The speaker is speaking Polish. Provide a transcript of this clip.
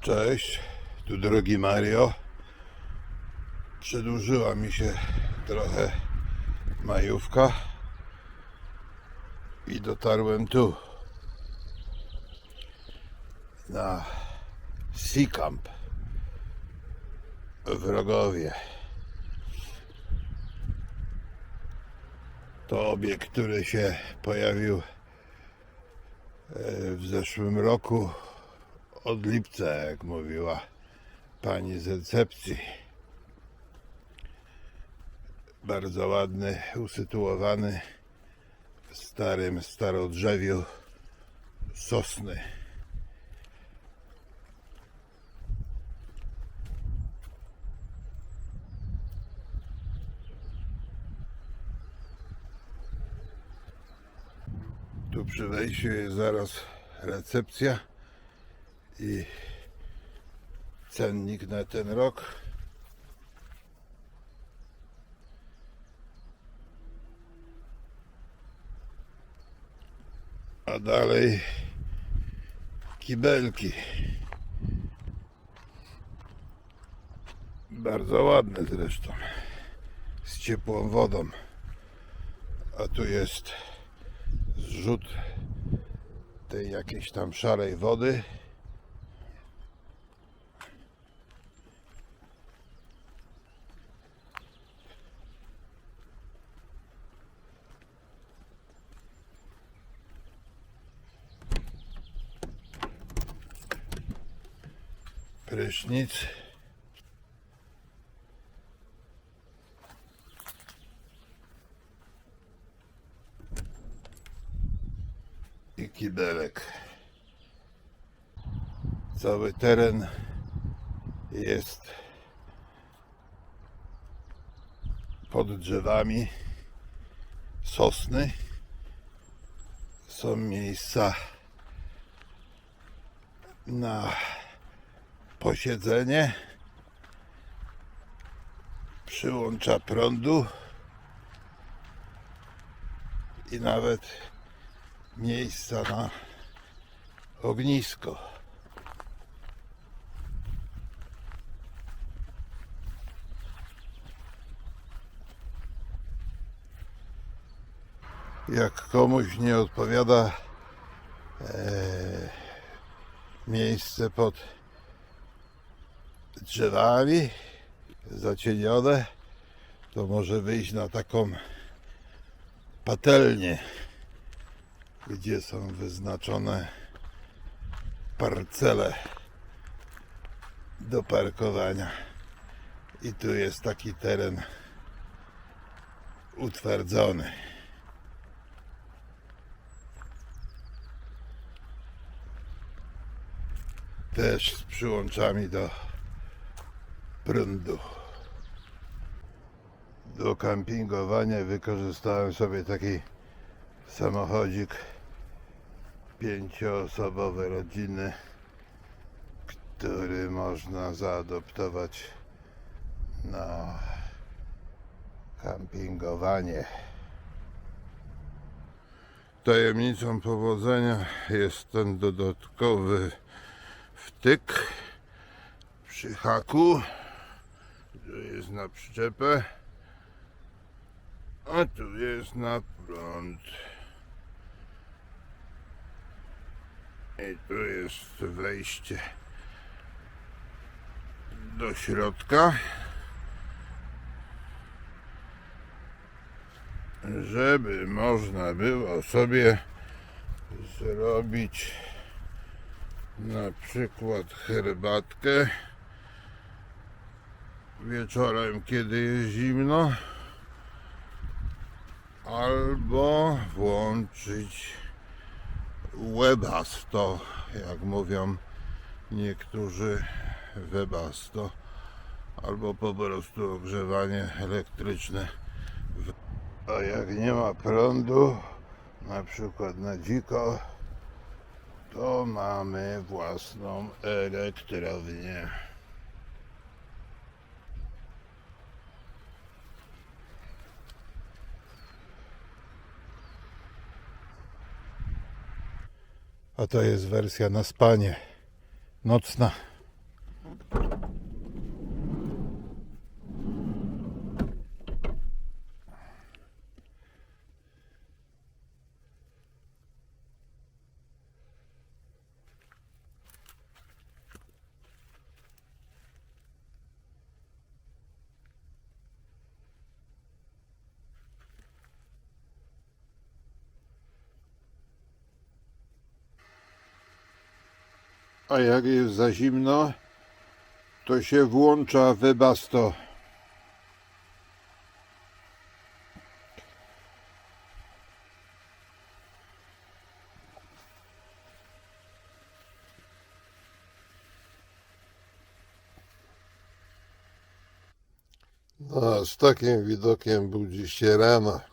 Cześć, tu drogi Mario. Przedłużyła mi się trochę majówka i dotarłem tu na Sea Camp w Rogowie. To obiekt, który się pojawił e, w zeszłym roku od lipca, jak mówiła pani z recepcji. Bardzo ładny, usytuowany w starym starodrzewiu sosny. Tu przy wejściu jest zaraz recepcja i cennik na ten rok. A dalej kibelki. Bardzo ładne zresztą. Z ciepłą wodą. A tu jest zrzut tej jakiejś tam szarej wody. Prysznic. I kibelek. Cały teren jest pod drzewami sosny. Są miejsca na posiedzenie, przyłącza prądu i nawet miejsca na ognisko. Jak komuś nie odpowiada e, miejsce pod drzewami zacienione, to może wyjść na taką patelnię, gdzie są wyznaczone parcele do parkowania. I tu jest taki teren utwardzony. Też z przyłączami do prądu. Do kampingowania wykorzystałem sobie taki samochodzik pięcioosobowy rodziny, który można zaadoptować na kampingowanie. Tajemnicą powodzenia jest ten dodatkowy wtyk przy haku. Tu jest na przyczepę, a tu jest na prąd. I tu jest wejście do środka, żeby można było sobie zrobić na przykład herbatkę wieczorem, kiedy jest zimno, albo włączyć webasto, jak mówią niektórzy webasto, albo po prostu ogrzewanie elektryczne. A jak nie ma prądu, na przykład na dziko, to mamy własną elektrownię. A to jest wersja na spanie nocna. A jak jest za zimno, to się włącza webasto. No, z takim widokiem budzisz się rano.